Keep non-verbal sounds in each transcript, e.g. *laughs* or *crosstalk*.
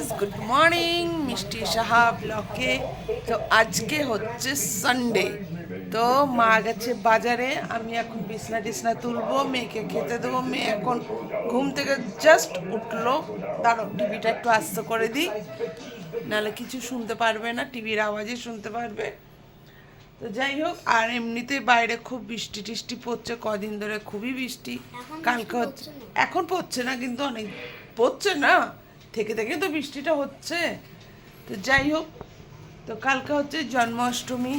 Guys good morning মিষ্টি সাহা ব্লকে তো আজকে হচ্ছে সানডে তো মা গেছে বাজারে আমি এখন বিছনা টিসনা তুলবো মেয়েকে খেতে দেবো। মেয়ে এখন ঘুম থেকে জাস্ট উঠল। দাঁড়ো টিভিটা একটু আস্ত করে দিই। নাহলে কিছু শুনতে পারবে না টিভির আওয়াজই শুনতে পারবে। তো যাই হোক আর এমনিতে বাইরে খুব বৃষ্টি টিষ্টি পড়ছে কদিন ধরে খুবই বৃষ্টি। কালকে হচ্ছে এখন পড়ছে না কিন্তু অনেক পড়ছে না? থেকে থেকে তো বৃষ্টিটা হচ্ছে। তো যাই হোক, তো কালকে হচ্ছে জন্মাষ্টমী।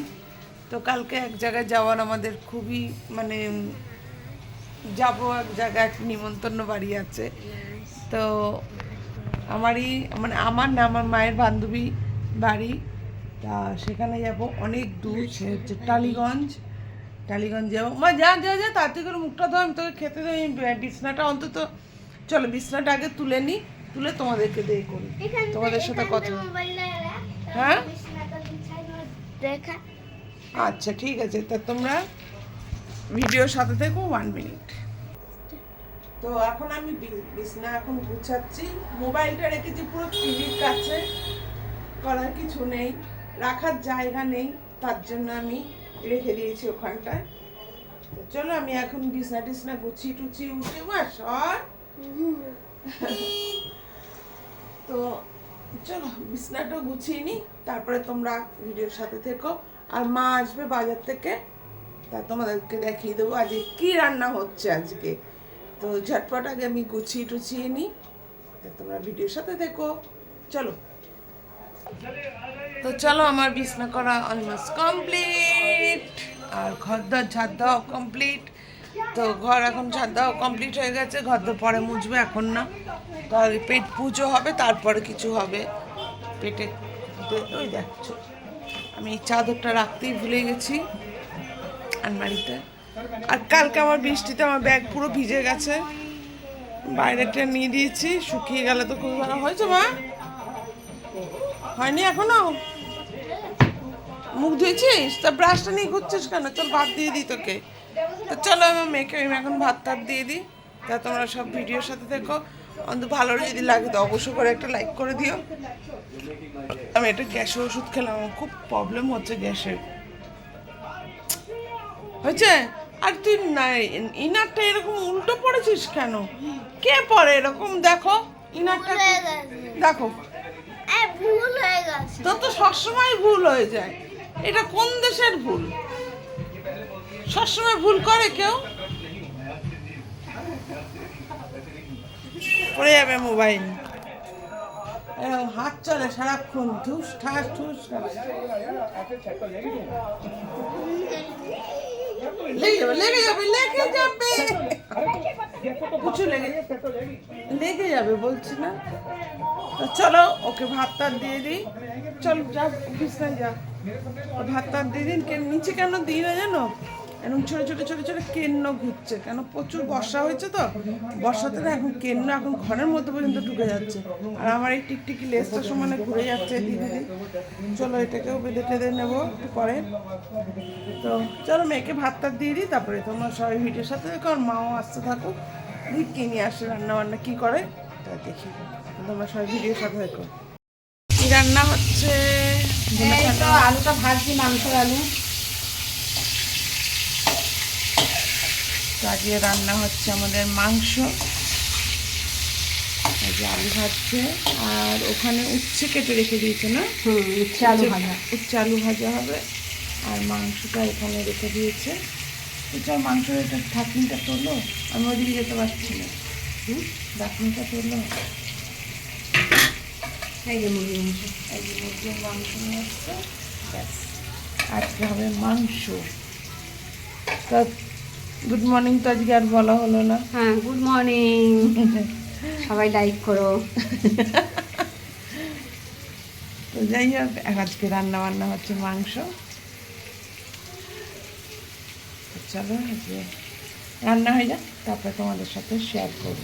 তো কালকে এক জায়গায় যাওয়ার আমাদের খুবই মানে যাব এক জায়গায়, এক নিমন্ত্রণ বাড়ি আছে। তো আমারই মানে আমার না, আমার মায়ের বান্ধবী বাড়ি। তা সেখানে যাব অনেক দূর, সে হচ্ছে টালিগঞ্জ। টালিগঞ্জ যাব। মা, যা যা যা, তাড়াতাড়ি করে মুখটা ধর আমি তোকে খেতে দেবো। বিছনাটা অন্তত, চলো বিছনাটা আগে তুলে নিই তুলে তোমাদেরকে দিয়ে করি। তোমাদের সাথে কথা হ্যাঁ? দেখা। আচ্ছা ঠিক আছে। তা তোমরা ভিডিওর সাথে থেকো ওয়ান মিনিট তো এখন আমি বিছনা এখন গুছাচ্ছি। মোবাইলটা রেখেছি পুরো টিভির কাছে। করার কিছু নেই। রাখার জায়গা নেই। তার জন্য আমি রেখে দিয়েছি ওখানটায়। তো চলো আমি এখন বিছনা টিছনা গুছিয়ে টুচিয়ে উঠে বাস আর? তো চলো, বিছনাটা গুছিয়ে নিই তারপরে তোমরা ভিডিওর সাথে থেকো। আর মা আসবে বাজার থেকে, তা তোমাদেরকে দেখিয়ে দেবো আজকে কি রান্না হচ্ছে আজকে। তো ঝটপট আগে আমি গুছিয়ে টুছিয়ে নিই তা তোমরা ভিডিওর সাথে থেকো। চলো। তো চলো, আমার বিছনা করা অলমোস্ট কমপ্লিট আর ঘর দর ঝাড় কমপ্লিট তো ঘর এখন ঝাড় দেওয়া কমপ্লিট হয়ে গেছে, ঘর তো পরে মুছবে এখন না। তাহলে পেট পুজো হবে, তারপরে কিছু হবে। পেটে ওই দেখছ। আমি এই চাদরটা রাখতেই ভুলে গেছি আলমারিতে। আর কালকে আমার বৃষ্টিতে আমার ব্যাগ পুরো ভিজে গেছে। বাইরেটা নিয়ে দিয়েছি, শুকিয়ে গেলে তো খুব ভালো। হয়েছে মা? হয়নি এখনও? মুখ ধুয়েছিস? তা ব্রাশটা নিয়ে ঘুরছিস কেন? চল ভাত দিয়ে দিই তোকে। তো চলো আমি মেয়েকে আমি এখন ভাত টাত দিয়ে দিই। তা তোমরা সব ভিডিওর সাথে দেখো অন্ত ভালো যদি লাগে তো অবশ্যই করে একটা লাইক করে দিও। আমি একটা গ্যাসের ওষুধ খেলাম আমার খুব প্রবলেম হচ্ছে গ্যাসের। হয়েছে? আর তুই না ইনারটা এরকম উল্টো পড়েছিস কেন? কে পড়ে এরকম? দেখো ইনারটা। দেখো। হয়ে গেছে। তো তো সবসময় ভুল হয়ে যায়। এটা কোন দেশের ভুল? সবসময় ভুল করে কেউ? পড়ে যাবে মোবাইল। এরকম হাত চলে সারাক্ষণ। ঠুস ঠাস ঠুস লেগে যাবে লেগে যাবে লেগে যাবে। কিছু লেগে লেগে যাবে বলছি না। তো চলো ওকে ভাত টাত দিয়ে দিই। চল যা বিছনায় যা। ভাত টাত দিয়ে দিন। নিচে কেন দিই না জানো? এরকম ছোটো ছোটো ছোটো ছোটো কেন্ন ঘুরছে। কেন? প্রচুর বর্ষা হয়েছে তো। বর্ষাতে না এখন কেন্ন এখন ঘরের মধ্যে পর্যন্ত ঢুকে যাচ্ছে। আর আমার এই টিকটিকি লেজটা সমানে ঘুরে যাচ্ছে দিদি দিদি। চলো এটাকেও বেঁধে টেঁধে নেব একটু পরে। তো চলো মেয়েকে ভাত টাত দিয়ে দিই তারপরে তোমরা সবাই ভিডিওর সাথে দেখো আর মাও আসতে থাকুক। দিক কি নিয়ে আসে রান্না বান্না কী করে? তা দেখি। তোমরা সবাই ভিডিওর সাথে দেখো। কি রান্না হচ্ছে? আলুটা ভাজছি মাংসের আলু। তো আজকে রান্না হচ্ছে আমাদের মাংস। আলু ভাজছে। আর ওখানে উচ্ছে কেটে রেখে দিয়েছে না? ইচ্ছে আলু ভাজা। উচ্ছে আলু ভাজা হবে। আর মাংসটা এখানে রেখে দিয়েছে। মাংসের এটা ঢাকনিটা তোলো। আমি ওদিকে যেতে পারছি না। ঢাকনিটা তোলো। এই যে মুরগি মাংস। এই যে মুরগির মাংস নিয়ে আসছে। আজকে হবে মাংস। তা গুড মর্নিং তো আজকে আর বলা হলো না। হ্যাঁ গুড মর্নিং *laughs* সবাই লাইক করো। তো যাই হোক আজকে রান্না বান্না হচ্ছে মাংস। চলো আজকে রান্না হয়ে যাক তারপরে তোমাদের সাথে শেয়ার করব।